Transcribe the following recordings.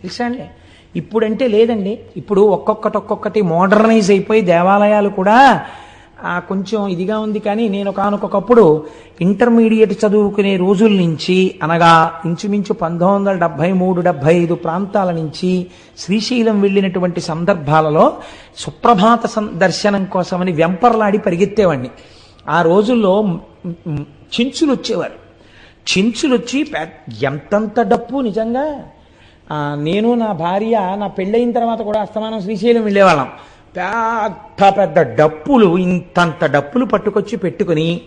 తెలుసా అండి ఇప్పుడంటే లేదండి. ఇప్పుడు ఒక్కొక్కటి ఒక్కొక్కటి మోడర్నైజ్ అయిపోయి దేవాలయాలు కూడా ఆ, కొంచెం ఇదిగా ఉంది కానీ నేను కానొకప్పుడు ఇంటర్మీడియట్ చదువుకునే రోజుల నుంచి అనగా ఇంచుమించు పంతొమ్మిది వందల డెబ్బై మూడు డెబ్బై ఐదు ప్రాంతాల నుంచి శ్రీశైలం వెళ్ళినటువంటి సందర్భాలలో సుప్రభాత దర్శనం కోసమని వెంపర్లాడి పరిగెత్తేవాడిని. ఆ రోజుల్లో చించులు చెంచులు వచ్చేవారు చించులు వచ్చి ఎంతంత డప్పు నిజంగా? నేను నా భార్య నా పెళ్ళయిన తర్వాత కూడా అస్తమానం శ్రీశైలం వెళ్ళేవాళ్ళం. పెద్ద పెద్ద డప్పులు ఇంతంత డప్పులు పట్టుకొచ్చి పెట్టుకుని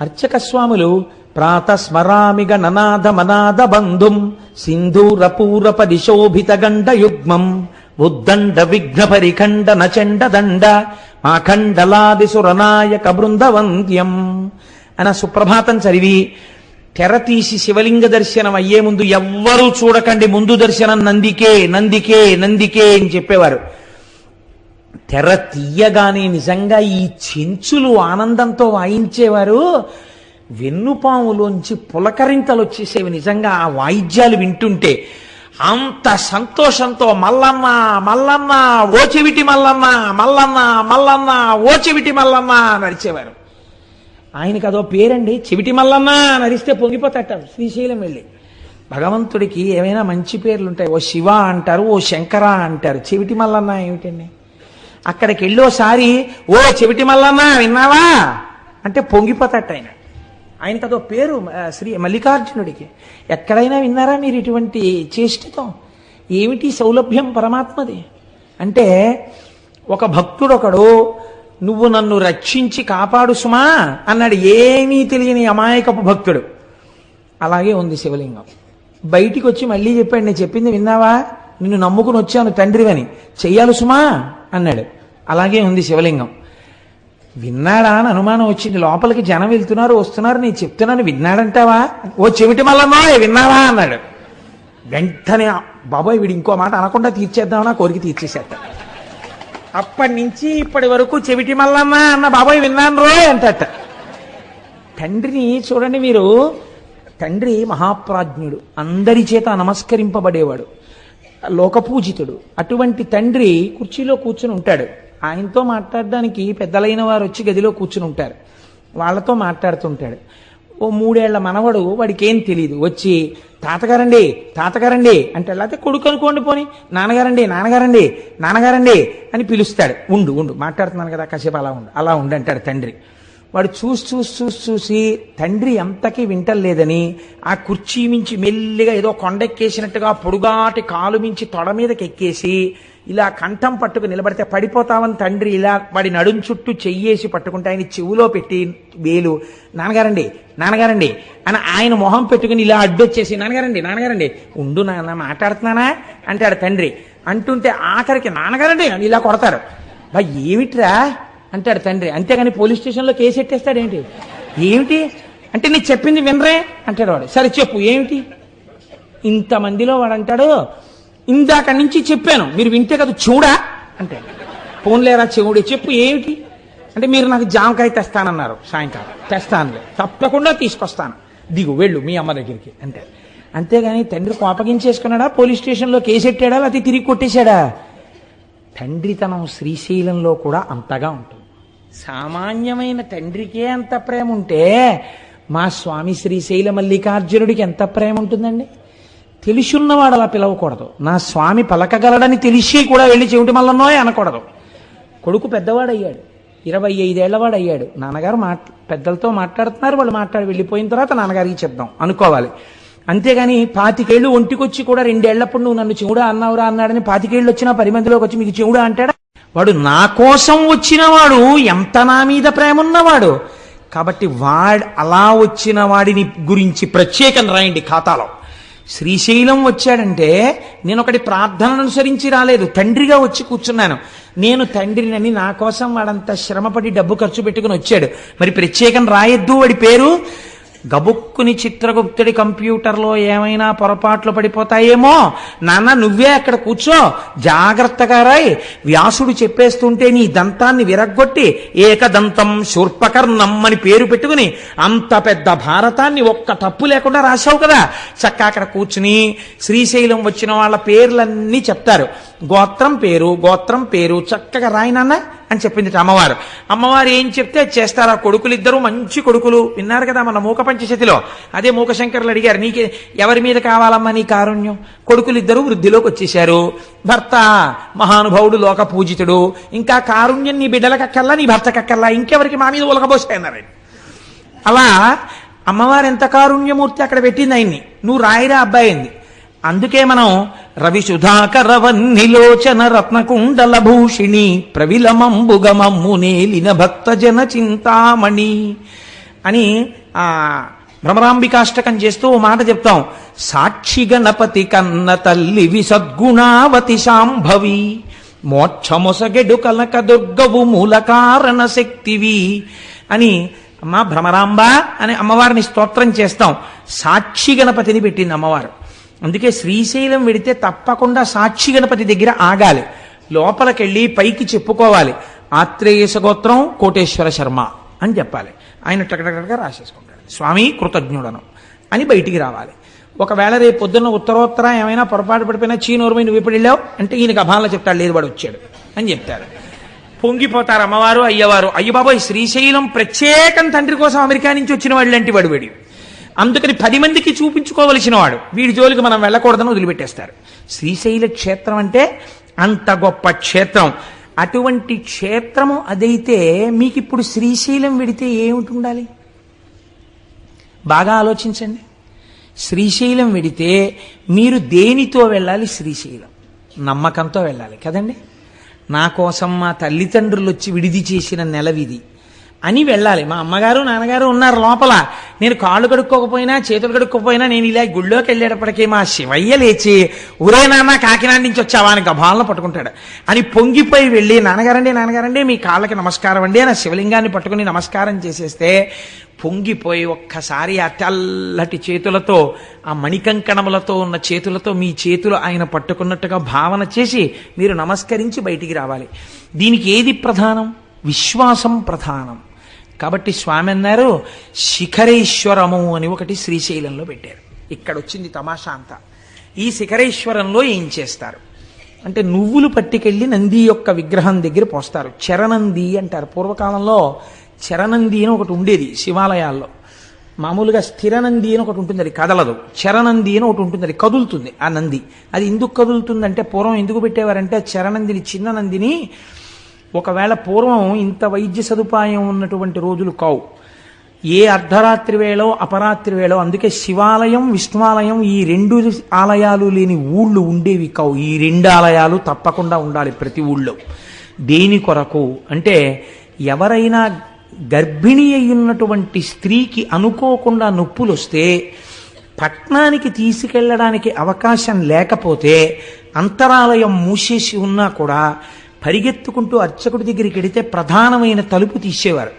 అర్చక స్వాములు ప్రాత స్మరామిగ ననాద మనాద బంధుం సింధూర పూరప దిశోభిత గండ యుగ్మం ఉద్దండ విఘ్న పరిఖండ నచండ దండ మాఖండలాది సురనాయక బృందవంద్యం. అన సుప్రభాతం చదివి తెర తీసి శివలింగ దర్శనం అయ్యే ముందు ఎవ్వరూ చూడకండి. ముందు దర్శనం నందికే నందికే నందికే అని చెప్పేవారు. తెర తీయగానే నిజంగా ఈ చెంచులు ఆనందంతో వాయించేవారు. వెన్నుపాములోంచి పులకరింతలు వచ్చేసేవి నిజంగా ఆ వాయిద్యాలు వింటుంటే. అంత సంతోషంతో మల్లమ్మ మల్లమ్మ ఓ మల్లమ్మ మల్లమ్మ మల్లన్న మల్లన్న ఓ నడిచేవారు. ఆయనకి అదో పేరండి చెవిటి మల్లన్న నరిస్తే పొంగిపోతాట శ్రీశైలం వెళ్ళి. భగవంతుడికి ఏమైనా మంచి పేర్లు ఉంటాయి ఓ శివ అంటారు ఓ శంకర అంటారు. చెవిటి మల్లన్న ఏమిటండి? అక్కడికి వెళ్ళి ఓసారి ఓ చెవిటి మల్లన్న విన్నావా? అంటే పొంగిపోతాట ఆయన. ఆయనకి అదో పేరు శ్రీ మల్లికార్జునుడికి. ఎక్కడైనా విన్నారా మీరు ఇటువంటి చేష్టతో? ఏమిటి సౌలభ్యం పరమాత్మది? అంటే ఒక భక్తుడు ఒకడు నువ్వు నన్ను రక్షించి కాపాడు సుమా అన్నాడు. ఏమీ తెలియని అమాయకపు భక్తుడు. అలాగే ఉంది శివలింగం. బయటికి వచ్చి మళ్ళీ చెప్పాడు నేను చెప్పింది విన్నావా? నిన్ను నమ్ముకుని వచ్చాను తండ్రివని. చెయ్యాలి సుమా అన్నాడు. అలాగే ఉంది శివలింగం. విన్నాడా అని అనుమానం వచ్చింది. లోపలికి జనం వెళ్తున్నారు వస్తున్నారు. నేను చెప్తున్నాను విన్నాడంటావా? ఓ చెవిటి మల్లమ్మా విన్నావా అన్నాడు. వెంటనే బాబాయ్ వీడు ఇంకో మాట అనకుండా తీర్చేద్దామని కోరిక తీర్చేసేద్దాం అప్పటి నుంచి ఇప్పటి వరకు చెవిటి మల్లమ్మ అన్న బాబాయ్ విన్నాను రో అంటట. తండ్రిని చూడండి మీరు. తండ్రి మహాప్రాజ్ఞుడు. అందరి చేత నమస్కరింపబడేవాడు. లోకపూజితుడు. అటువంటి తండ్రి కుర్చీలో కూర్చుని ఉంటాడు. ఆయనతో మాట్లాడడానికి పెద్దలైన వారు వచ్చి గదిలో కూర్చుని ఉంటారు. వాళ్ళతో మాట్లాడుతుంటాడు. ఓ మూడేళ్ళ మనవడు వాడికి ఏం తెలియదు వచ్చి తాతగారండి తాతగారండి అంటే లేకపోతే కొడుకు అనుకోండి పోని. నాన్నగారండి నాన్నగారండి నాన్నగారండి అని పిలుస్తాడు. ఉండు ఉండు మాట్లాడుతున్నాను కదా కాసేపు అలా ఉండు అలా ఉండు అంటాడు తండ్రి. వాడు చూసి చూసి చూసి చూసి తండ్రి ఎంతకీ వింటలేదని ఆ కుర్చీ మించి మెల్లిగా ఏదో కొండెక్కేసినట్టుగా పొడుగాటి కాలు మించి తొడ మీదకి ఎక్కేసి ఇలా కంఠం పట్టుకు నిలబడితే పడిపోతామని తండ్రి ఇలా వాడి నడుం చుట్టూ చెయ్యేసి పట్టుకుంటే ఆయన చెవులో పెట్టి వేలు నాన్నగారండి నాన్నగారండి అని ఆయన మొహం పెట్టుకుని ఇలా అడ్డొచ్చేసి నాన్నగారండి నాన్నగారండి ఉండు నాన్న మాట్లాడుతున్నానా? అంటాడు తండ్రి. అంటుంటే ఆఖరికి నాన్నగారండి అని ఇలా కొడతారు. బా ఏమిట్రా? అంటాడు తండ్రి. అంతేగాని పోలీస్ స్టేషన్లో కేసు ఎట్టేస్తాడేంటి ఏమిటి? అంటే నీ చెప్పింది వినరే? అంటాడు వాడు. సరే చెప్పు ఏమిటి? ఇంతమందిలో వాడు అంటాడు ఇందాక నుంచి చెప్పాను మీరు వింటే కదా చూడా? అంటే పోన్లేరా చెవుడే? చెప్పు ఏమిటి? అంటే మీరు నాకు జామకాయ తెస్తానన్నారు సాయంకాలం. తెస్తానులే. తప్పకుండా తీసుకొస్తాను. దిగు వెళ్ళు మీ అమ్మ దగ్గరికి. అంటే అంతేగాని తండ్రి కోపగించేసుకున్నాడా? పోలీస్ స్టేషన్లో కేసెట్టాడా? లేకపోతే తిరిగి కొట్టేశాడా? తండ్రితనం శ్రీశైలంలో కూడా అంతగా ఉంటుంది. సామాన్యమైన తండ్రికే అంత ప్రేమ ఉంటే మా స్వామి శ్రీశైల మల్లికార్జునుడికి ఎంత ప్రేమ ఉంటుందండి తెలుసున్నవాడు అలా పిలవకూడదు. నా స్వామి పలకగలడని తెలిసి కూడా వెళ్ళి చెవిటి మల్లన్నోయ్ అనకూడదు. కొడుకు పెద్దవాడయ్యాడు. ఇరవై ఐదేళ్ళవాడు అయ్యాడు నాన్నగారు మాట్ పెద్దలతో మాట్లాడుతున్నారు. వాళ్ళు మాట్లాడి వెళ్ళిపోయిన తర్వాత నాన్నగారికి చెప్దాం. అనుకోవాలి. అంతేగాని పాతికేళ్ళు ఒంటికొచ్చి కూడా రెండేళ్ళప్పుడు నువ్వు నన్ను చెవుడా అన్నావురా అన్నాడని పాతికేళ్ళు వచ్చినా పది మందిలోకి వచ్చి మీకు చెవుడా అంటాడా? వాడు నా కోసం వచ్చినవాడు. ఎంత నా మీద ప్రేమ ఉన్నవాడు కాబట్టి వాడు అలా వచ్చిన వాడిని గురించి ప్రత్యేకం రాయండి ఖాతాలో. శ్రీశైలం వచ్చాడంటే నేను ఒకటి ప్రార్థనను అనుసరించి రాలేదు. తండ్రిగా వచ్చి కూర్చున్నాను. నేను తండ్రినని నా కోసం వాడంత శ్రమపడి డబ్బు ఖర్చు పెట్టుకుని వచ్చాడు. మరి ప్రత్యేకం రాయొద్దు వాడి పేరు? గబుక్కుని చిత్రగుప్తుడి కంప్యూటర్లో ఏమైనా పొరపాట్లు పడిపోతాయేమో? నాన్న నువ్వే అక్కడ కూర్చో. జాగ్రత్తగా రాయ్. వ్యాసుడు చెప్పేస్తుంటే నీ దంతాన్ని విరగ్గొట్టి ఏకదంతం శూర్పకర్ణం అని పేరు పెట్టుకుని అంత పెద్ద భారతాన్ని ఒక్క తప్పు లేకుండా రాశావు కదా. చక్క అక్కడ కూర్చుని శ్రీశైలం వచ్చిన వాళ్ళ పేర్లన్నీ చెప్తారు. గోత్రం పేరు గోత్రం పేరు చక్కగా రాయి నాన్న. అని చెప్పింది అమ్మవారు. అమ్మవారు ఏం చెప్తే చేస్తారు? ఆ కొడుకులు ఇద్దరు మంచి కొడుకులు. విన్నారు కదా మన మూక పంచశతిలో. అదే మూక శంకర్లు అడిగారు నీకే ఎవరి మీద కావాలమ్మా నీ కారుణ్యం? కొడుకులు ఇద్దరు వృద్ధిలోకి వచ్చేశారు. భర్త మహానుభావుడు లోక పూజితుడు. ఇంకా కారుణ్యం నీ బిడ్డలకక్కల్లా నీ భర్తకక్కల్లా ఇంకెవరికి మా మీద ఉలకబోసాయన్నారు అలా అమ్మవారు ఎంత కారుణ్యమూర్తి అక్కడ పెట్టింది ఆయన్ని. నువ్వు రాయిరా అబ్బాయింది అందుకే మనం రవిశుధాకరవన్నిలోచన రత్నకుండల భూషిణి ప్రవిలమంబుగమమ్ము నేలిన చింతామణి అని ఆ భ్రమరాంబికాష్టకం చేస్తూ ఓ మాట చెప్తాం. సాక్షి గణపతి కన్న తల్లి విసద్గుణావతి శాంభవి మోక్షమొసగెడు కనక దుర్గవు మూల కారణ శక్తివి అని అమ్మ భ్రమరాంబ అని అమ్మవారిని స్తోత్రం చేస్తాం. సాక్షి గణపతిని పెట్టింది అమ్మవారు. అందుకే శ్రీశైలం వెడితే తప్పకుండా సాక్షి గణపతి దగ్గర ఆగాలి. లోపలికెళ్ళి పైకి చెప్పుకోవాలి. ఆత్రేయస గోత్రం కోటేశ్వర శర్మ అని చెప్పాలి. ఆయన టకటకటగా రాసేసుకుంటాడు. స్వామి కృతజ్ఞుడను అని బయటికి రావాలి. ఒకవేళ రేపు పొద్దున్న ఉత్తరోత్తర ఏమైనా పొరపాటు పడిపోయినా చీనూరుమై నువ్వు ఇప్పుడు వెళ్ళావు? అంటే ఈయనకి అభాన్లో చెప్తాడు లేదు వాడు వచ్చాడు అని చెప్తాడు. పొంగిపోతారు అమ్మవారు అయ్యవారు. అయ్య బాబోయ్ శ్రీశైలం ప్రత్యేకం తండ్రి కోసం అమెరికా నుంచి వచ్చిన వాళ్ళంటి లాంటి వాడు వేడి. అందుకని పది మందికి చూపించుకోవలసిన వాడు. వీడి జోలికి మనం వెళ్ళకూడదని వదిలిపెట్టేస్తారు. శ్రీశైల క్షేత్రం అంటే అంత గొప్ప క్షేత్రం. అటువంటి క్షేత్రము అదైతే మీకు ఇప్పుడు శ్రీశైలం వెడితే ఏమిటి ఉండాలి బాగా ఆలోచించండి. శ్రీశైలం వెడితే మీరు దేనితో వెళ్ళాలి? శ్రీశైలం. నమ్మకంతో వెళ్ళాలి. కదండి? నా కోసం మా తల్లిదండ్రులు వచ్చి విడిది చేసిన నెలవిది అని వెళ్ళాలి. మా అమ్మగారు నాన్నగారు ఉన్నారు లోపల. నేను కాళ్ళు కడుక్కోకపోయినా చేతులు కడుక్కోపోయినా నేను ఇలా గుళ్ళోకి వెళ్ళేటప్పటికీ మా శివయ్య లేచి ఉరే నాన్న కాకినాడ నుంచి వచ్చావా? అని గభాలను పట్టుకుంటాడు. అని పొంగిపోయి వెళ్ళి నాన్నగారండి నాన్నగారండి మీ కాళ్ళకి నమస్కారం అండి అని శివలింగాన్ని పట్టుకుని నమస్కారం చేసేస్తే పొంగిపోయి ఒక్కసారి ఆ తెల్లటి చేతులతో ఆ మణికంకణములతో ఉన్న చేతులతో మీ చేతులు ఆయన పట్టుకున్నట్టుగా భావన చేసి మీరు నమస్కరించి బయటికి రావాలి. దీనికి ఏది ప్రధానం? విశ్వాసం ప్రధానం. కాబట్టి స్వామి అన్నారు శిఖరేశ్వరము అని ఒకటి శ్రీశైలంలో పెట్టారు. ఇక్కడ వచ్చింది తమాషా అంతా. ఈ శిఖరేశ్వరంలో ఏం చేస్తారు? అంటే నువ్వులు పట్టుకెళ్ళి నంది యొక్క విగ్రహం దగ్గర పోస్తారు. చరణంది అంటారు. పూర్వకాలంలో చరణంది అని ఒకటి ఉండేది శివాలయాల్లో. మామూలుగా స్థిరనంది అని ఒకటి ఉంటుంది అది కదలదు. చరణంది అని ఒకటి ఉంటుంది అది కదులుతుంది ఆ నంది. అది ఎందుకు కదులుతుంది అంటే పూర్వం ఎందుకు పెట్టేవారంటే చరణందిని చిన్న నందిని ఒకవేళ పూర్వం ఇంత వైద్య సదుపాయం ఉన్నటువంటి రోజులు కావు. ఏ అర్ధరాత్రి వేళో అపరాత్రి వేళో అందుకే శివాలయం విష్ణువాలయం ఈ రెండు ఆలయాలు లేని ఊళ్ళు ఉండేవి కావు. ఈ రెండు ఆలయాలు తప్పకుండా ఉండాలి ప్రతి ఊళ్ళో. దేని కొరకు? అంటే ఎవరైనా గర్భిణి అయ్యున్నటువంటి స్త్రీకి అనుకోకుండా నొప్పులు వస్తే పట్నానికి తీసుకెళ్ళడానికి అవకాశం లేకపోతే అంతరాలయం మూసేసి ఉన్నా కూడా పరిగెత్తుకుంటూ అర్చకుడి దగ్గరికి వెడితే ప్రధానమైన తలుపు తీసేవారు.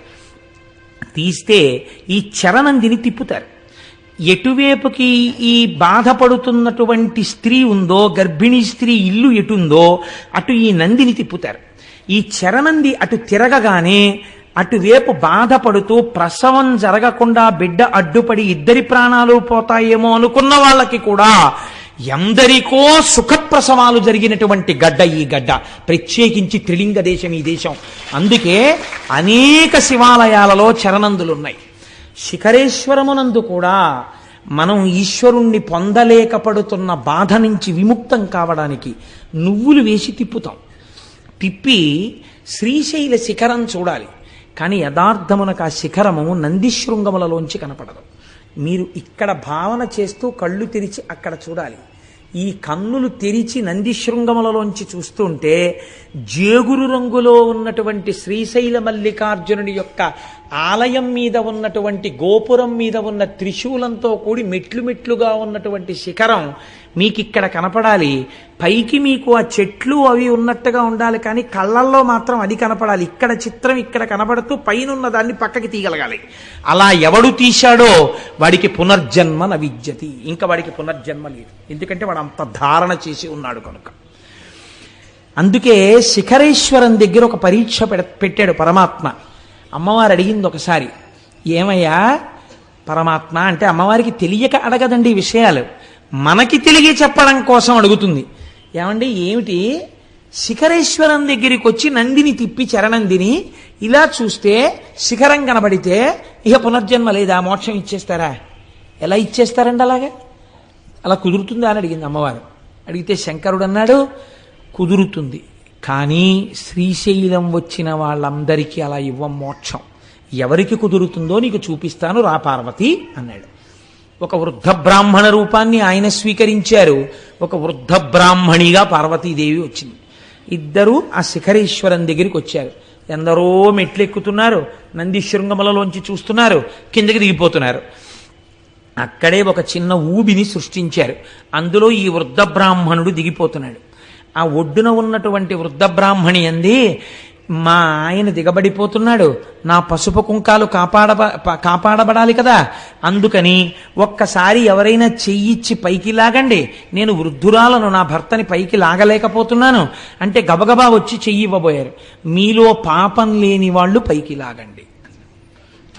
తీస్తే ఈ చరణందిని తిప్పుతారు. ఎటువైపుకి ఈ బాధపడుతున్నటువంటి స్త్రీ ఉందో గర్భిణీ స్త్రీ ఇల్లు ఎటుందో అటు ఈ నందిని తిప్పుతారు. ఈ చరణంది అటు తిరగగానే అటువైపు బాధపడుతూ ప్రసవం జరగకుండా బిడ్డ అడ్డుపడి ఇద్దరి ప్రాణాలు పోతాయేమో అనుకున్న వాళ్ళకి కూడా ఎందరికో సుఖప్రసవాలు జరిగినటువంటి గడ్డ ఈ గడ్డ. ప్రత్యేకించి త్రిలింగ దేశం ఈ దేశం. అందుకే అనేక శివాలయాలలో చరణందులున్నాయి. శిఖరేశ్వరమునందు కూడా మనం ఈశ్వరుణ్ణి పొందలేకపడుతున్న బాధ నుంచి విముక్తం కావడానికి నువ్వులు వేసి తిప్పుతాం. తిప్పి శ్రీశైల శిఖరం చూడాలి. కానీ యథార్థమునకు ఆ శిఖరము నందిశృంగములలోంచి కనపడదు. మీరు ఇక్కడ భావన చేస్తూ కళ్ళు తెరిచి అక్కడ చూడాలి. ఈ కన్నులు తెరిచి నందిశృంగములలోంచి చూస్తుంటే జేగురు రంగులో ఉన్నటువంటి శ్రీశైల మల్లికార్జునుడి యొక్క ఆలయం మీద ఉన్నటువంటి గోపురం మీద ఉన్న త్రిశూలంతో కూడి మెట్లు మెట్లుగా ఉన్నటువంటి శిఖరం మీకు ఇక్కడ కనపడాలి. పైకి మీకు ఆ చెట్లు అవి ఉన్నట్టుగా ఉండాలి కానీ కళ్ళల్లో మాత్రం అది కనపడాలి. ఇక్కడ చిత్రం ఇక్కడ కనపడుతూ పైన ఉన్న దాన్ని పక్కకి తీయగలగాలి. అలా ఎవడు తీశాడో వాడికి పునర్జన్మ నవిద్యతి. ఇంకా వాడికి పునర్జన్మ లేదు. ఎందుకంటే వాడు అంత ధారణ చేసి ఉన్నాడు కనుక. అందుకే శిఖరేశ్వరం దగ్గర ఒక పరీక్ష పెడ- పెట్టాడు పరమాత్మ. అమ్మవారు అడిగింది ఒకసారి ఏమయ్యా పరమాత్మ? అంటే అమ్మవారికి తెలియక అడగదండి ఈ విషయాలు. మనకి తెలియ చెప్పడం కోసం అడుగుతుంది. ఏమండి ఏమిటి? శిఖరేశ్వరం దగ్గరికి వచ్చి నందిని తిప్పి చరణందిని ఇలా చూస్తే శిఖరం కనబడితే ఇక పునర్జన్మ లేదా మోక్షం ఇచ్చేస్తారా? ఎలా ఇచ్చేస్తారండి అలాగే? అలా కుదురుతుందా అని అడిగింది అమ్మవారు. అడిగితే శంకరుడు అన్నాడు కుదురుతుంది. కానీ శ్రీశైలం వచ్చిన వాళ్ళందరికీ అలా ఇవ్వం మోక్షం. ఎవరికి కుదురుతుందో నీకు చూపిస్తాను రా పార్వతి అన్నాడు. ఒక వృద్ధ బ్రాహ్మణ రూపాన్ని ఆయన స్వీకరించారు. ఒక వృద్ధ బ్రాహ్మణిగా పార్వతీదేవి వచ్చింది. ఇద్దరూ ఆ శిఖరేశ్వరం దగ్గరికి వచ్చారు. ఎందరో మెట్లు ఎక్కుతున్నారు. నంది శృంగములలోంచి చూస్తున్నారు. కిందకి దిగిపోతున్నారు. అక్కడే ఒక చిన్న ఊబిని సృష్టించారు. అందులో ఈ వృద్ధ బ్రాహ్మణుడు దిగిపోతున్నాడు. ఆ ఒడ్డున ఉన్నటువంటి వృద్ధ బ్రాహ్మణి అంది మా ఆయన దిగబడిపోతున్నాడు. నా పసుపు కుంకాలు కాపాడ కాపాడబడాలి కదా. అందుకని ఒక్కసారి ఎవరైనా చెయ్యిచ్చి పైకి లాగండి. నేను వృద్ధురాలను నా భర్తని పైకి లాగలేకపోతున్నాను. అంటే గబగబా వచ్చి చెయ్యి ఇవ్వబోయారు. మీలో పాపం లేని వాళ్ళు పైకి లాగండి.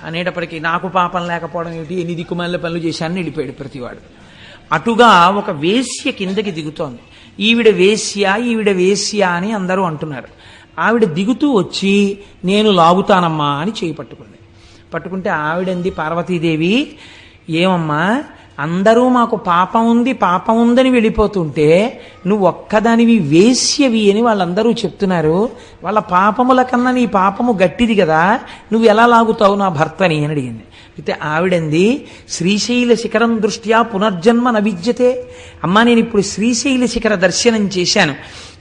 అనేటప్పటికీ నాకు పాపం లేకపోవడం ఏమిటి? ఎన్ని దిక్కుమాల పనులు చేశాను వెళ్ళిపోయాడు ప్రతివాడు. అటుగా ఒక వేశ్య కిందకి దిగుతోంది. ఈవిడ వేశ్య ఈవిడ వేశ్య అని అందరూ అంటున్నారు. ఆవిడ దిగుతూ వచ్చి నేను లాగుతానమ్మా అని చేయి పట్టుకుంది. పట్టుకుంటే ఆవిడంది పార్వతీదేవి ఏమమ్మా అందరూ మాకు పాపం ఉంది పాపం ఉందని వెళ్ళిపోతుంటే నువ్వు ఒక్కదానివి వేశ్యవి అని వాళ్ళందరూ చెప్తున్నారు. వాళ్ళ పాపముల కన్నా నీ పాపము గట్టిది కదా నువ్వు ఎలా లాగుతావు నా భర్తని? అని అడిగింది. అయితే ఆవిడంది శ్రీశైల శిఖరం దృష్ట్యా పునర్జన్మ నవిద్యతే అమ్మా నేను ఇప్పుడు శ్రీశైల శిఖర దర్శనం చేశాను.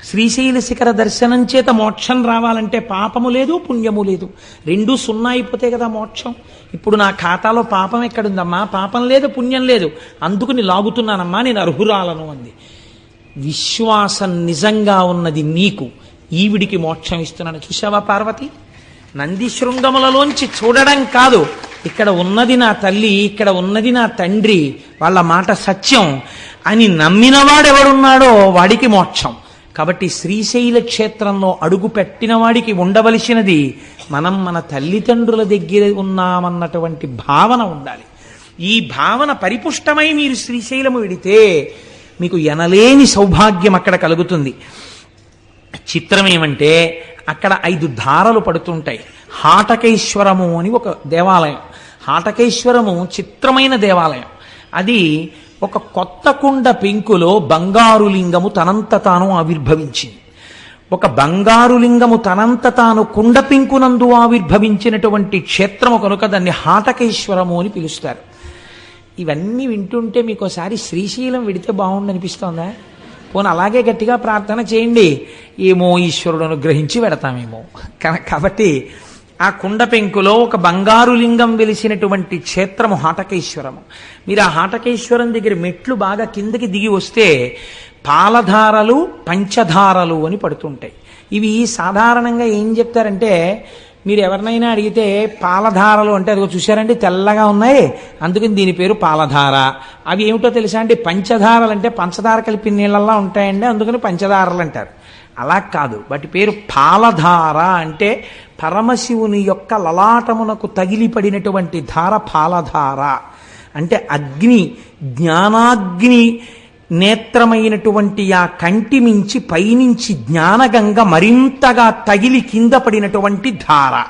శ్రీశైల శిఖర దర్శనం చేత మోక్షం రావాలంటే పాపము లేదు పుణ్యము లేదు. రెండు సున్నా అయిపోతే కదా మోక్షం. ఇప్పుడు నా ఖాతాలో పాపం ఎక్కడుందమ్మా? పాపం లేదు పుణ్యం లేదు. అందుకుని లాగుతున్నానమ్మా నేను అర్హురాలను అంది. విశ్వాసం నిజంగా ఉన్నది నీకు. ఈవిడికి మోక్షం ఇస్తున్నాను. చూసావా పార్వతి? నంది శృంగములలోంచి చూడడం కాదు. ఇక్కడ ఉన్నది నా తల్లి ఇక్కడ ఉన్నది నా తండ్రి వాళ్ళ మాట సత్యం అని నమ్మినవాడెవడున్నాడో వాడికి మోక్షం. కాబట్టి శ్రీశైల క్షేత్రంలో అడుగు పెట్టిన వాడికి ఉండవలసినది మనం మన తల్లిదండ్రుల దగ్గర ఉన్నామన్నటువంటి భావన ఉండాలి. ఈ భావన పరిపుష్టమై మీరు శ్రీశైలము విడితే మీకు ఎనలేని సౌభాగ్యం అక్కడ కలుగుతుంది. చిత్రం ఏమంటే అక్కడ ఐదు ధారలు పడుతుంటాయి. హాటకేశ్వరము అని ఒక దేవాలయం. హాటకేశ్వరము చిత్రమైన దేవాలయం. అది ఒక కొత్త కుండ పెంకులో బంగారు లింగము తనంత తాను ఆవిర్భవించింది. ఒక బంగారు లింగము తనంత తాను కుండ పెంకునందు ఆవిర్భవించినటువంటి క్షేత్రము కనుక దాన్ని హాటకేశ్వరము అని పిలుస్తారు. ఇవన్నీ వింటుంటే మీకు ఒకసారి శ్రీశైలం విడితే బాగుండనిపిస్తోందా? పోనీ అలాగే గట్టిగా ప్రార్థన చేయండి. ఏమో ఈశ్వరుడు అనుగ్రహించి పెడతామేమో. కాబట్టి ఆ కుండ పెంకులో ఒక బంగారు లింగం వెలిసినటువంటి క్షేత్రము హాటకేశ్వరము. మీరు ఆ హాటకేశ్వరం దగ్గర మెట్లు బాగా కిందకి దిగి వస్తే పాలధారలు పంచధారలు అని పడుతుంటాయి. ఇవి సాధారణంగా ఏం చెప్తారంటే మీరు ఎవరినైనా అడిగితే పాలధారలు అంటే అదిగో చూశారండి తెల్లగా ఉన్నాయి. అందుకని దీని పేరు పాలధార. అవి ఏమిటో తెలుసా అండి? పంచధారలు అంటే పంచదార కలిపి నీళ్ళల్లా ఉంటాయండి అందుకని పంచదారలు అంటారు. అలా కాదు. వాటి పేరు పాలధార అంటే పరమశివుని యొక్క లలాటమునకు తగిలిపడినటువంటి ధార పాలధార. అంటే అగ్ని జ్ఞానాగ్ని నేత్రమైనటువంటి ఆ కంటి మించి పైనుంచి జ్ఞానగంగ మరింతగా తగిలి కింద పడినటువంటి ధార.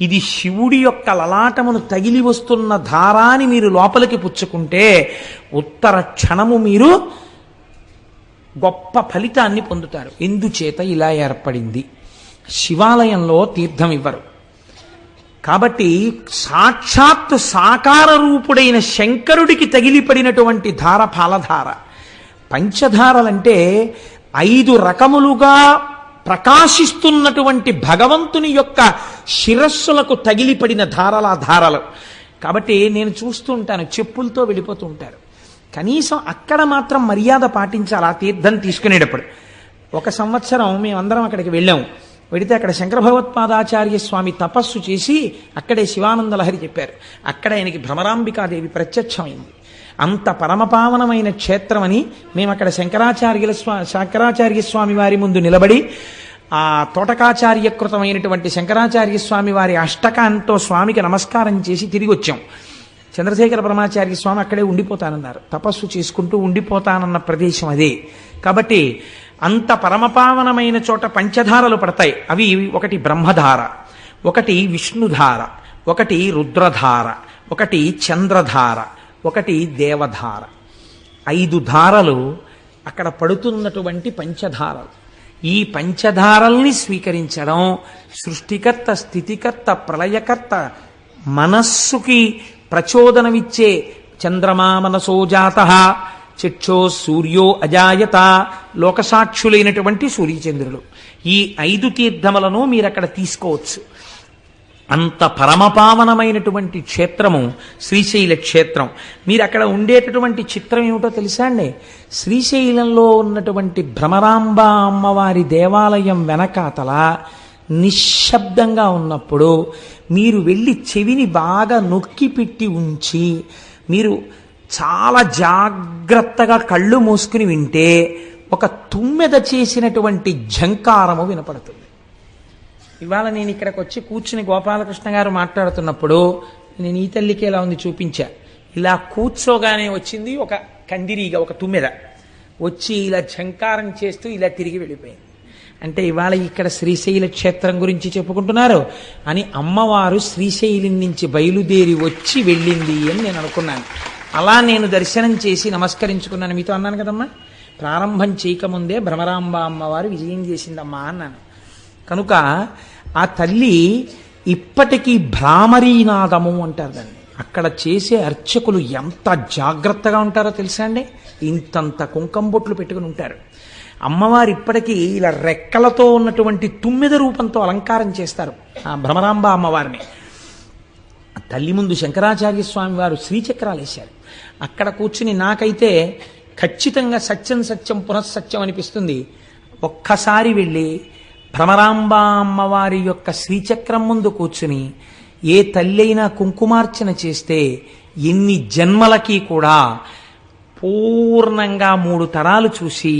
ఇది శివుడి యొక్క లలాటమును తగిలి వస్తున్న ధారాని మీరు లోపలికి పుచ్చుకుంటే ఉత్తర క్షణము మీరు గొప్ప ఫలితాన్ని పొందుతారు. ఎందుచేత ఇలా ఏర్పడింది? శివాలయంలో తీర్థం ఇవ్వరు కాబట్టి సాక్షాత్ సాకార రూపుడైన శంకరుడికి తగిలిపడినటువంటి ధార పాలధార పంచధారలంటే ఐదు రకములుగా ప్రకాశిస్తున్నటువంటి భగవంతుని యొక్క శిరస్సులకు తగిలిపడిన ధారల ధారలు. కాబట్టి నేను చూస్తూ ఉంటాను చెప్పులతో వెళ్ళిపోతూ ఉంటారు. కనీసం అక్కడ మాత్రం మర్యాద పాటించాలి? ఆ తీర్థం తీసుకునేటప్పుడు. ఒక సంవత్సరం మేమందరం అక్కడికి వెళ్ళాం. వెడితే అక్కడ శంకర భగవత్పాదాచార్య స్వామి తపస్సు చేసి అక్కడే శివానంద లహరి చెప్పారు. అక్కడ ఆయనకి భ్రమరాంబికాదేవి ప్రత్యక్షమైంది. అంత పరమపావనమైన క్షేత్రమని మేము అక్కడ శంకరాచార్యుల స్వా శంకరాచార్య స్వామి వారి ముందు నిలబడి ఆ తోటకాచార్యకృతమైనటువంటి శంకరాచార్య స్వామి వారి అష్టకాంతో స్వామికి నమస్కారం చేసి తిరిగి వచ్చాం. చంద్రశేఖర బ్రహ్మాచార్య స్వామి అక్కడే ఉండిపోతానన్నారు. తపస్సు చేసుకుంటూ ఉండిపోతానన్న ప్రదేశం అదే. కాబట్టి అంత పరమపావనమైన చోట పంచధారలు పడతాయి. అవి ఒకటి బ్రహ్మధార ఒకటి విష్ణుధార ఒకటి రుద్రధార ఒకటి చంద్రధార ఒకటి దేవధార. ఐదు ధారలు అక్కడ పడుతున్నటువంటి పంచధారలు. ఈ పంచధారల్ని స్వీకరించడం సృష్టికర్త స్థితికర్త ప్రళయకర్త మనస్సుకి ప్రచోదనమిచ్చే చంద్రమా మనసో జాత చక్షో సూర్యో అజాయత లోకసాక్షులైనటువంటి సూర్యచంద్రులు. ఈ ఐదు తీర్థములను మీరు అక్కడ తీసుకోవచ్చు. అంత పరమపావనమైనటువంటి క్షేత్రము శ్రీశైల క్షేత్రం. మీరు అక్కడ ఉండేటటువంటి చిత్రం ఏమిటో తెలుసా అండి? శ్రీశైలంలో ఉన్నటువంటి భ్రమరాంబ అమ్మవారి దేవాలయం వెనకాతల నిశ్శబ్దంగా ఉన్నప్పుడు మీరు వెళ్ళి చెవిని బాగా నొక్కి పెట్టి ఉంచి మీరు చాలా జాగ్రత్తగా కళ్ళు మూసుకుని వింటే ఒక తుమ్మెద చేసినటువంటి ఝంకారము వినపడుతుంది. ఇవాళ నేను ఇక్కడికి వచ్చి కూర్చుని గోపాలకృష్ణ గారు మాట్లాడుతున్నప్పుడు నేను ఈ తల్లికి ఎలా ఉంది చూపించా. ఇలా కూర్చోగానే వచ్చింది ఒక కందిరీగ ఒక తుమ్మెద. వచ్చి ఇలా ఝంకారం చేస్తూ ఇలా తిరిగి వెళ్ళిపోయింది. అంటే ఇవాళ ఇక్కడ శ్రీశైల క్షేత్రం గురించి చెప్పుకుంటున్నారు అని అమ్మవారు శ్రీశైలం నుంచి బయలుదేరి వచ్చి వెళ్ళింది అని నేను అనుకున్నాను. అలా నేను దర్శనం చేసి నమస్కరించుకున్నాను. మీతో అన్నాను కదమ్మా ప్రారంభం చేయకముందే భ్రమరాంబ అమ్మవారు విజయం చేసిందమ్మా అన్నాను. కనుక ఆ తల్లి ఇప్పటికీ భ్రామరీనాదము అంటారు దాన్ని. అక్కడ చేసే అర్చకులు ఎంత జాగ్రత్తగా ఉంటారో తెలుసా అండి? ఇంతంత కుంకం బొట్లు పెట్టుకుని ఉంటారు. అమ్మవారు ఇప్పటికీ ఇలా రెక్కలతో ఉన్నటువంటి తుమ్మిద రూపంతో అలంకారం చేస్తారు ఆ భ్రమరాంబ అమ్మవారిని. తల్లి ముందు శంకరాచార్య స్వామి వారు శ్రీచక్రాలు వేశారు. అక్కడ కూర్చుని నాకైతే ఖచ్చితంగా సత్యం సత్యం పునఃసత్యం అనిపిస్తుంది. ఒక్కసారి వెళ్ళి భ్రమరాంబ అమ్మవారి యొక్క శ్రీచక్రం ముందు కూర్చుని ఏ తల్లైనా కుంకుమార్చన చేస్తే ఎన్ని జన్మలకి కూడా పూర్ణంగా మూడు తరాలు చూసి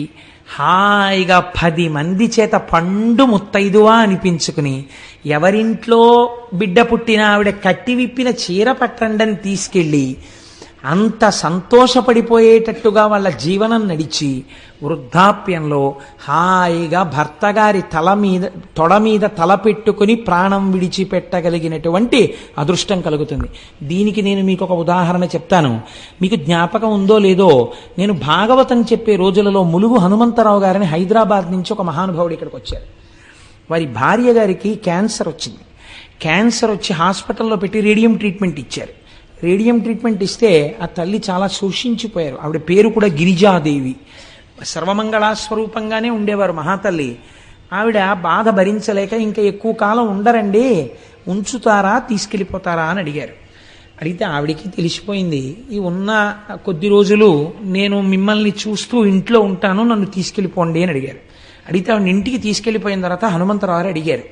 హాయిగా పది మంది చేత పండు ముత్తైదువా అనిపించుకుని ఎవరింట్లో బిడ్డ పుట్టిన ఆవిడ కట్టి విప్పిన చీర పట్టండని తీసుకెళ్ళి అంత సంతోషపడిపోయేటట్టుగా వాళ్ళ జీవనం నడిచి వృద్ధాప్యంలో హాయిగా భర్తగారి తల మీద తొడ మీద తల పెట్టుకుని ప్రాణం విడిచిపెట్టగలిగినటువంటి అదృష్టం కలుగుతుంది. దీనికి నేను మీకు ఒక ఉదాహరణ చెప్తాను. మీకు జ్ఞాపకం ఉందో లేదో నేను భాగవతం చెప్పే రోజులలో ములుగు హనుమంతరావు గారిని హైదరాబాద్ నుంచి ఒక మహానుభావుడు ఇక్కడికి వచ్చారు. వారి భార్య గారికి క్యాన్సర్ వచ్చింది. క్యాన్సర్ వచ్చి హాస్పిటల్లో పెట్టి రేడియం ట్రీట్మెంట్ ఇచ్చారు. రేడియం ట్రీట్మెంట్ ఇస్తే ఆ తల్లి చాలా శోషించిపోయారు. ఆవిడ పేరు కూడా గిరిజాదేవి. సర్వమంగళా స్వరూపంగానే ఉండేవారు మహాతల్లి. ఆవిడ బాధ భరించలేక ఇంకా ఎక్కువ కాలం ఉండరండి ఉంచుతారా తీసుకెళ్ళిపోతారా అని అడిగారు. అడిగితే ఆవిడికి తెలిసిపోయింది ఈ ఉన్న కొద్ది రోజులు నేను మిమ్మల్ని చూస్తూ ఇంట్లో ఉంటాను నన్ను తీసుకెళ్ళిపోండి అని అడిగారు. అడిగితే ఆవిడ ఇంటికి తీసుకెళ్ళిపోయిన తర్వాత హనుమంతరావు అడిగారు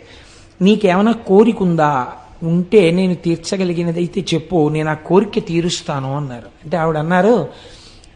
నీకేమైనా కోరిక ఉందా? ఉంటే నేను తీర్చగలిగినదైతే చెప్పు నేను ఆ కోరిక తీరుస్తాను అన్నారు. అంటే ఆవిడ అన్నారు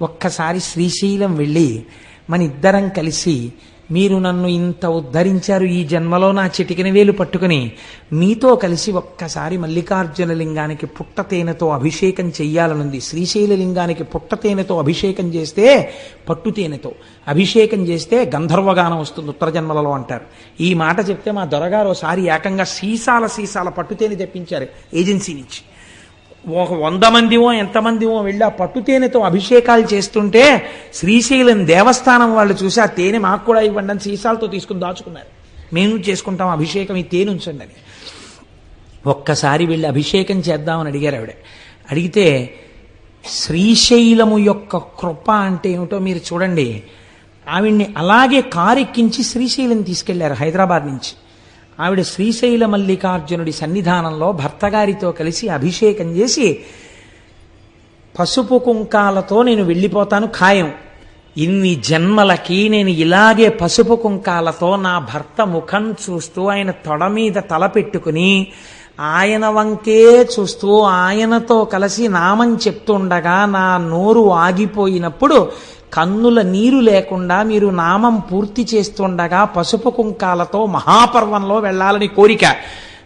ఒక్కసారి శ్రీశైలం వెళ్ళి మన ఇద్దరం కలిసి మీరు నన్ను ఇంత ఉద్ధరించారు ఈ జన్మలో నా చిటికిన వేలు పట్టుకుని. మీతో కలిసి ఒక్కసారి మల్లికార్జున లింగానికి పుట్టతేనెతో అభిషేకం చెయ్యాలనుంది. శ్రీశైల లింగానికి పుట్టతేనెతో అభిషేకం చేస్తే పట్టుతేనెతో అభిషేకం చేస్తే గంధర్వగానం వస్తుంది ఉత్తర జన్మలలో అంటారు. ఈ మాట చెప్తే మా దొరగారు ఒకసారి ఏకంగా సీసాల సీసాల పట్టుతేనె తెప్పించారు ఏజెన్సీ నుంచి. ఒక వంద మందివో ఎంతమందివో వెళ్ళి ఆ పట్టు తేనెతో అభిషేకాలు చేస్తుంటే శ్రీశైలం దేవస్థానం వాళ్ళు చూసి ఆ తేనె మాకు కూడా ఇవ్వండి అని సీసాలతో తీసుకుని దాచుకున్నారు. మేము చేసుకుంటాం అభిషేకం ఈ తేనె ఉంచండి అని. ఒక్కసారి వెళ్ళి అభిషేకం చేద్దామని అడిగారు ఆవిడ. అడిగితే శ్రీశైలము యొక్క కృప అంటే ఏమిటో మీరు చూడండి. ఆవిడ్ని అలాగే కారు ఎక్కించి శ్రీశైలం తీసుకెళ్ళారు హైదరాబాద్ నుంచి. ఆవిడ శ్రీశైల మల్లికార్జునుడి సన్నిధానంలో భర్తగారితో కలిసి అభిషేకం చేసి పసుపు కుంకాలతో నేను వెళ్ళిపోతాను ఖాయం. ఇన్ని జన్మలకి నేను ఇలాగే పసుపు కుంకాలతో నా భర్త ముఖం చూస్తూ ఆయన తొడ మీద తల పెట్టుకుని ఆయన వంకే చూస్తూ ఆయనతో కలిసి నామం చెప్తుండగా నా నోరు ఆగిపోయినప్పుడు కన్నుల నీరు లేకుండా మీరు నామం పూర్తి చేస్తుండగా పసుపు కుంకాలతో మహాపర్వంలో వెళ్ళాలని కోరిక.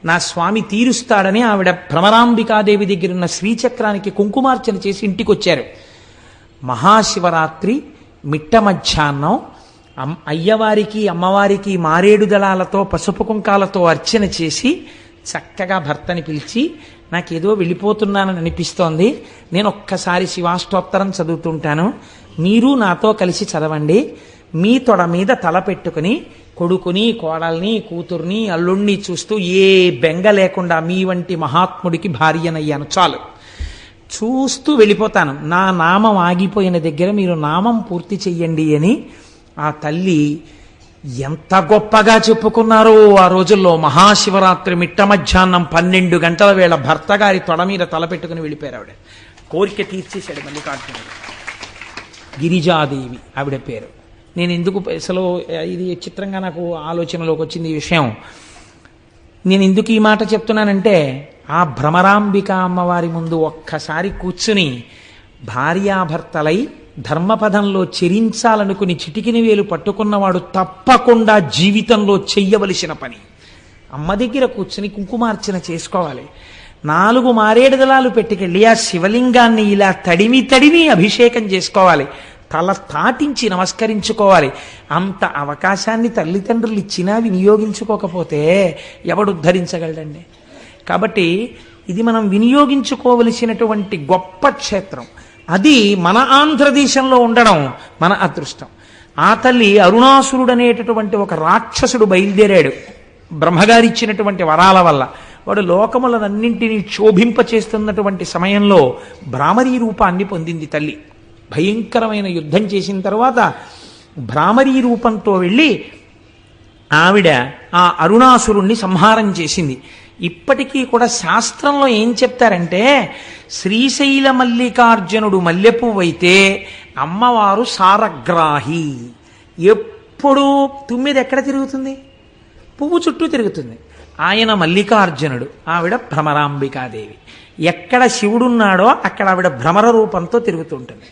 నా స్వామి తీరుస్తాడని ఆవిడ భ్రమరాంబికాదేవి దగ్గర ఉన్న శ్రీచక్రానికి కుంకుమార్చన చేసి ఇంటికి వచ్చారు మహాశివరాత్రి మిట్ట మధ్యాహ్నం అమ్- అయ్యవారికి అమ్మవారికి మారేడు దళాలతో పసుపు కుంకాలతో అర్చన చేసి చక్కగా భర్తని పిలిచి నాకేదో వెళ్ళిపోతున్నానని అనిపిస్తోంది. నేను ఒక్కసారి శివాష్టోత్తరం చదువుతుంటాను. మీరు నాతో కలిసి చదవండి. మీ తొడ మీద తల పెట్టుకుని కొడుకుని కోడల్ని కూతుర్ని అల్లుణ్ణి చూస్తూ ఏ బెంగ లేకుండా మీ వంటి మహాత్ముడికి భార్యనయ్యాను. చాలు. చూస్తూ వెళ్ళిపోతాను. నా నామం ఆగిపోయిన దగ్గర మీరు నామం పూర్తి చెయ్యండి అని ఆ తల్లి ఎంత గొప్పగా చెప్పుకున్నారో ఆ రోజుల్లో. మహాశివరాత్రి మిట్ట మధ్యాహ్నం పన్నెండు గంటల వేళ భర్త గారి తొడ మీద తలపెట్టుకుని వెళ్ళిపోయారు ఆవిడ. కోరిక తీర్చేశాడు మల్లికార్జునుడు. గిరిజాదేవి ఆవిడ పేరు. నేను ఎందుకు అసలు ఇది చిత్రంగా నాకు ఆలోచనలోకి వచ్చింది ఈ విషయం. నేను ఎందుకు ఈ మాట చెప్తున్నానంటే ఆ భ్రమరాంబిక అమ్మవారి ముందు ఒక్కసారి కూర్చుని భార్యాభర్తలై ధర్మపదంలో చెరించాలనుకుని చిటికిన వేలు పట్టుకున్నవాడు తప్పకుండా జీవితంలో చెయ్యవలసిన పని. అమ్మ దగ్గర కూర్చుని కుంకుమార్చన చేసుకోవాలి. నాలుగు మారేడుదలాలు పెట్టుకెళ్ళి ఆ శివలింగాన్ని ఇలా తడిమి తడిమి అభిషేకం చేసుకోవాలి. తల తాటించి నమస్కరించుకోవాలి. అంత అవకాశాన్ని తల్లిదండ్రులు ఇచ్చినా వినియోగించుకోకపోతే ఎవడు ఉద్ధరించగలడండి? కాబట్టి ఇది మనం వినియోగించుకోవలసినటువంటి గొప్ప క్షేత్రం. అది మన ఆంధ్రదేశంలో ఉండడం మన అదృష్టం. ఆ తల్లి అరుణాసురుడు అనేటటువంటి ఒక రాక్షసుడు బయలుదేరాడు. బ్రహ్మగారిచ్చినటువంటి వరాల వల్ల. వాడు లోకములనన్నింటినీ క్షోభింపచేస్తున్నటువంటి సమయంలో భ్రామరీ రూపాన్ని పొందింది తల్లి. భయంకరమైన యుద్ధం చేసిన తర్వాత భ్రామరీ రూపంతో వెళ్ళి ఆవిడ ఆ అరుణాసురుణ్ణి సంహారం చేసింది. ఇప్పటికీ కూడా శాస్త్రంలో ఏం చెప్తారంటే శ్రీశైల మల్లికార్జునుడు మల్లెపువ్వు అయితే అమ్మవారు సారగ్రాహి. ఎప్పుడు తుమ్మిది ఎక్కడ తిరుగుతుంది? పువ్వు చుట్టూ తిరుగుతుంది. ఆయన మల్లికార్జునుడు ఆవిడ భ్రమరాంబికాదేవి. ఎక్కడ శివుడున్నాడో అక్కడ ఆవిడ భ్రమర రూపంతో తిరుగుతుంటుంది.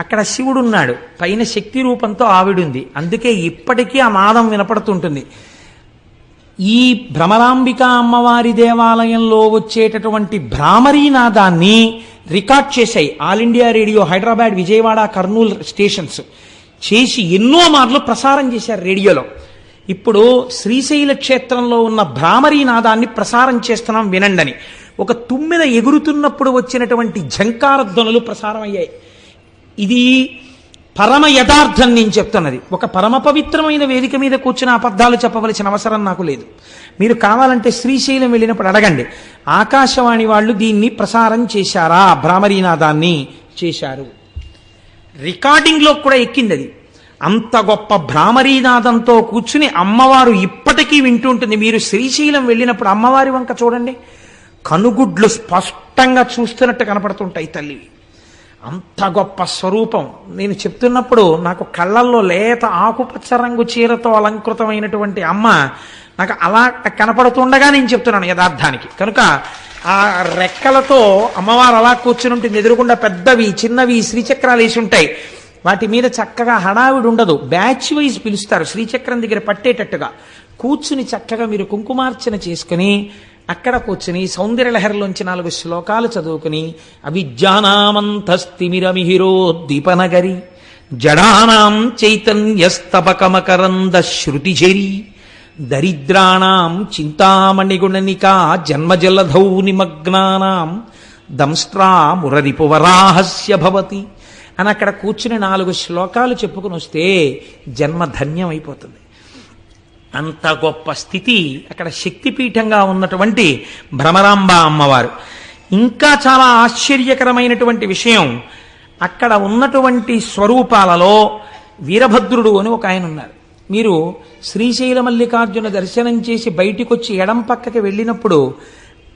అక్కడ శివుడున్నాడు పైన శక్తి రూపంతో ఆవిడుంది. అందుకే ఇప్పటికీ ఆ నాదం వినపడుతుంటుంది. ఈ భ్రమరాంబిక అమ్మవారి దేవాలయంలో వచ్చేటటువంటి భ్రామరీ నాదాన్ని రికార్డ్ చేశాయి. All India Radio Hyderabad Vijayawada Kurnool stations చేసి ఎన్నో మార్లు ప్రసారం చేశారు రేడియోలో. ఇప్పుడు శ్రీశైల క్షేత్రంలో ఉన్న భ్రామరీ నాదాన్ని ప్రసారం చేస్తున్నాం వినండని. ఒక తుమ్మిద ఎగురుతున్నప్పుడు వచ్చినటువంటి ఝంకార ధ్వనులు ప్రసారం అయ్యాయి ఇది పరమ యథార్థం నేను చెప్తున్నది. ఒక పరమ పవిత్రమైన వేదిక మీద కూర్చుని అబద్ధాలు చెప్పవలసిన అవసరం నాకు లేదు. మీరు కావాలంటే శ్రీశైలం వెళ్ళినప్పుడు అడగండి. ఆకాశవాణి వాళ్ళు దీన్ని ప్రసారం చేశారా? భ్రామరీనాదాన్ని చేశారు. రికార్డింగ్లో కూడా ఎక్కింది అది. అంత గొప్ప భ్రామరీనాదంతో కూర్చుని అమ్మవారు ఇప్పటికీ వింటూ ఉంటుంది మీరు శ్రీశైలం వెళ్ళినప్పుడు అమ్మవారి వంక చూడండి. కనుగుడ్లు స్పష్టంగా చూస్తున్నట్టు కనపడుతుంటాయి తల్లివి అంత గొప్ప స్వరూపం. నేను చెప్తున్నప్పుడు నాకు కళ్ళల్లో లేత ఆకుపచ్చ రంగు చీరతో అలంకృతమైనటువంటి అమ్మ నాకు అలా కనపడుతుండగా నేను చెప్తున్నాను యథార్థానికి. కనుక ఆ రెక్కలతో అమ్మవారు అలా కూర్చుని ఉంటుంది. ఎదురుగుండా పెద్దవి చిన్నవి శ్రీచక్రాలు వేసి ఉంటాయి. వాటి మీద చక్కగా హడావిడి ఉండదు. బ్యాచ్ వైజ్ పిలుస్తారు. శ్రీచక్రం దగ్గర పట్టేటట్టుగా. కూర్చుని చక్కగా మీరు కుంకుమార్చన చేసుకుని అక్కడ కూర్చుని సౌందర్యలహరిలోంచి నాలుగు శ్లోకాలు చదువుకుని అవిద్యానామంతస్తిమిరమిహిరోద్దీపనగరి జడానాం చైతన్యస్తపకమకరంద శృతిజరి దరిద్రాణం చింతామణిగుణనికా జన్మజలధౌ నిమగ్నానాం దంస్ట్రా మురరిపువరాహస్య భవతి. అని అక్కడ కూర్చుని నాలుగు శ్లోకాలు చెప్పుకుని వస్తే జన్మ ధన్యం అయిపోతుంది అంత గొప్ప స్థితి అక్కడ శక్తిపీఠంగా ఉన్నటువంటి భ్రమరాంబ అమ్మవారు. ఇంకా చాలా ఆశ్చర్యకరమైనటువంటి విషయం అక్కడ ఉన్నటువంటి స్వరూపాలలో వీరభద్రుడు అని ఒక ఆయన ఉన్నారు. మీరు శ్రీశైల మల్లికార్జున దర్శనం చేసి బయటికొచ్చి ఎడం పక్కకి వెళ్ళినప్పుడు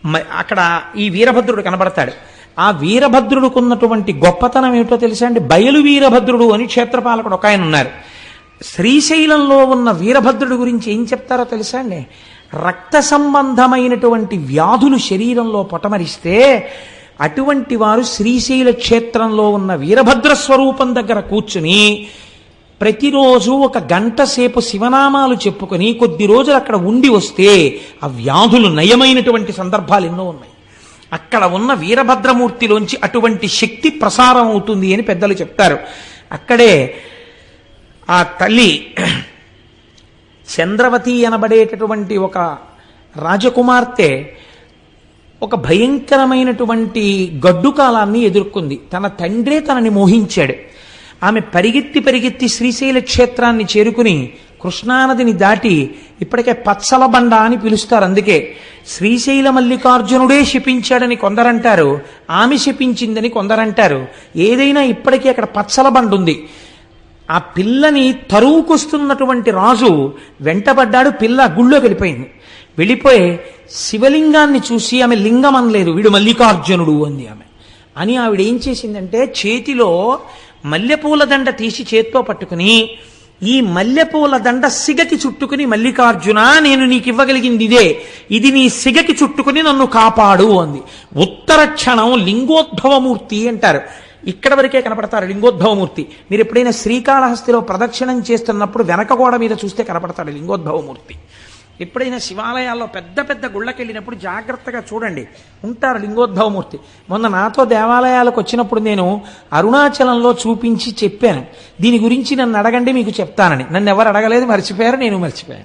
మ- అక్కడ ఈ వీరభద్రుడు కనబడతాడు. ఆ వీరభద్రుడుకున్నటువంటి గొప్పతనం ఏమిటో తెలుసా అండి? బయలు వీరభద్రుడు అని క్షేత్రపాలకుడు ఒక ఆయన ఉన్నారు. శ్రీశైలంలో ఉన్న వీరభద్రుడి గురించి ఏం చెప్తారో తెలుసా అండి? రక్త సంబంధమైనటువంటి వ్యాధులు శరీరంలో పొటమరిస్తే అటువంటి వారు శ్రీశైల క్షేత్రంలో ఉన్న వీరభద్ర స్వరూపం దగ్గర కూర్చుని ప్రతిరోజు ఒక గంట సేపు శివనామాలు చెప్పుకొని కొద్ది రోజులు అక్కడ ఉండి వస్తే ఆ వ్యాధులు నయమైనటువంటి సందర్భాలు ఎన్నో ఉన్నాయి. అక్కడ ఉన్న వీరభద్రమూర్తిలోంచి అటువంటి శక్తి ప్రసారం అవుతుంది అని పెద్దలు చెప్తారు. అక్కడే ఆ తల్లి చంద్రవతి అనబడేటటువంటి ఒక రాజకుమార్తె ఒక భయంకరమైనటువంటి గడ్డు కాలాన్ని ఎదుర్కొంది. తన తండ్రే తనని మోహించాడు. ఆమె పరిగెత్తి పరిగెత్తి శ్రీశైల క్షేత్రాన్ని చేరుకుని కృష్ణానదిని దాటి ఇప్పటికే పచ్చల బండ అని పిలుస్తారు. అందుకే శ్రీశైల మల్లికార్జునుడే శపించాడని కొందరంటారు ఆమె శపించిందని కొందరంటారు. ఏదైనా ఇప్పటికీ అక్కడ పచ్చల బండ ఉంది. ఆ పిల్లని తరువుకొస్తున్నటువంటి రాజు వెంటబడ్డాడు పిల్ల గుళ్ళోకి వెళ్ళిపోయింది. వెళ్ళిపోయి శివలింగాన్ని చూసి ఆమె లింగం అనలేదు వీడు మల్లికార్జునుడు అంది ఆమె. అని ఆవిడ ఏం చేసిందంటే చేతిలో మల్లెపూల దండ తీసి చేత్తో పట్టుకుని ఈ మల్లెపూల దండ సిగకి చుట్టుకుని మల్లికార్జున నేను నీకు ఇవ్వగలిగింది ఇదే ఇది నీ సిగకి చుట్టుకుని నన్ను కాపాడు అంది. ఉత్తర క్షణం లింగోద్భవమూర్తి అంటారు. ఇక్కడ వరకే కనపడతారు లింగోద్భవమూర్తి. మీరు ఎప్పుడైనా శ్రీకాళహస్తిలో ప్రదక్షిణం చేస్తున్నప్పుడు వెనక గోడ మీద చూస్తే కనపడతాడు లింగోద్భవమూర్తి. ఎప్పుడైనా శివాలయాల్లో పెద్ద పెద్ద గుళ్ళకి వెళ్ళినప్పుడు జాగ్రత్తగా చూడండి. ఉంటారు లింగోద్భవమూర్తి. మొన్న నాతో దేవాలయాలకు వచ్చినప్పుడు నేను అరుణాచలంలో చూపించి చెప్పాను. దీని గురించి నన్ను అడగండి మీకు చెప్తానని. నన్ను ఎవరు అడగలేదు మర్చిపోయారు నేను మర్చిపోయాను.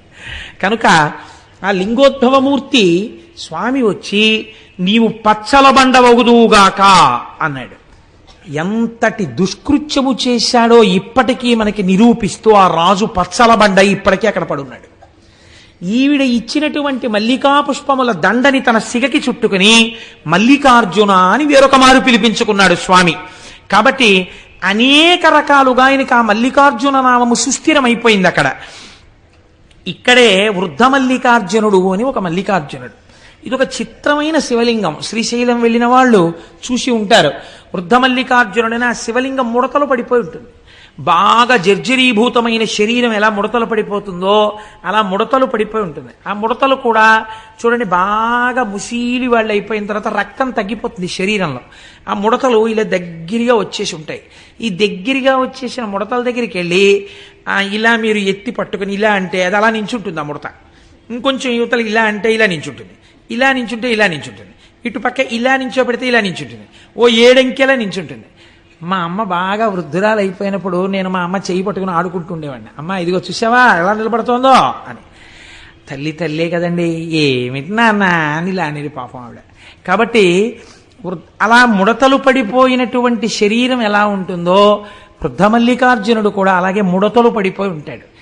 కనుక ఆ లింగోద్భవమూర్తి స్వామి వచ్చి నీవు పచ్చల బండవగుదువుగాక అన్నాడు. ఎంతటి దుష్కృత్యము చేశాడో ఇప్పటికీ మనకి నిరూపిస్తూ ఆ రాజు పచ్చల బండ ఇప్పటికీ అక్కడ పడున్నాడు. ఈవిడ ఇచ్చినటువంటి మల్లికా పుష్పముల దండని తన సిగకి చుట్టుకుని మల్లికార్జున అని వేరొక మారు పిలిపించుకున్నాడు స్వామి. కాబట్టి అనేక రకాలుగా ఆయనకి ఆ మల్లికార్జున నామము సుస్థిరమైపోయింది అక్కడ ఇక్కడే వృద్ధ మల్లికార్జునుడు అని ఒక మల్లికార్జునుడు. ఇది ఒక చిత్రమైన శివలింగం. శ్రీశైలం వెళ్ళిన వాళ్ళు చూసి ఉంటారు. వృద్ధ మల్లికార్జునుడైన ఆ శివలింగం ముడతలు పడిపోయి ఉంటుంది. బాగా జర్జరీభూతమైన శరీరం ఎలా ముడతలు పడిపోతుందో అలా ముడతలు పడిపోయి ఉంటుంది. ఆ ముడతలు కూడా చూడండి బాగా ముసీలి వాళ్ళు అయిపోయిన తర్వాత రక్తం తగ్గిపోతుంది శరీరంలో. ఆ ముడతలు ఇలా దగ్గరగా వచ్చేసి ఉంటాయి. ఈ దగ్గరగా వచ్చేసిన ముడతల దగ్గరికి వెళ్ళి ఇలా మీరు ఎత్తి పట్టుకుని ఇలా అంటే అది అలా నించుంటుంది ఆ ముడత. ఇంకొంచెం యువతలు ఇలా అంటే ఇలా నించుంటుంది. ఇలా నించుంటే ఇలా నించుంటుంది. ఇటుపక్క ఇలా నించో పెడితే ఇలా నించుంటుంది. ఓ ఏడంకెలా నించుంటుంది. మా అమ్మ బాగా వృద్ధురాలు అయిపోయినప్పుడు నేను మా అమ్మ చేయి పట్టుకుని ఆడుకుంటుండేవాడిని. అమ్మ ఇదిగో చూసావా? ఎలా నిలబడుతోందో? అని. తల్లి తల్లే కదండి. ఏమిటి నాన్న? అని ఇలా అనేది పాపం ఆవిడ. కాబట్టి వృ- అలా ముడతలు పడిపోయినటువంటి శరీరం ఎలా ఉంటుందో వృద్ధ మల్లికార్జునుడు కూడా అలాగే ముడతలు పడిపోయి ఉంటాడు.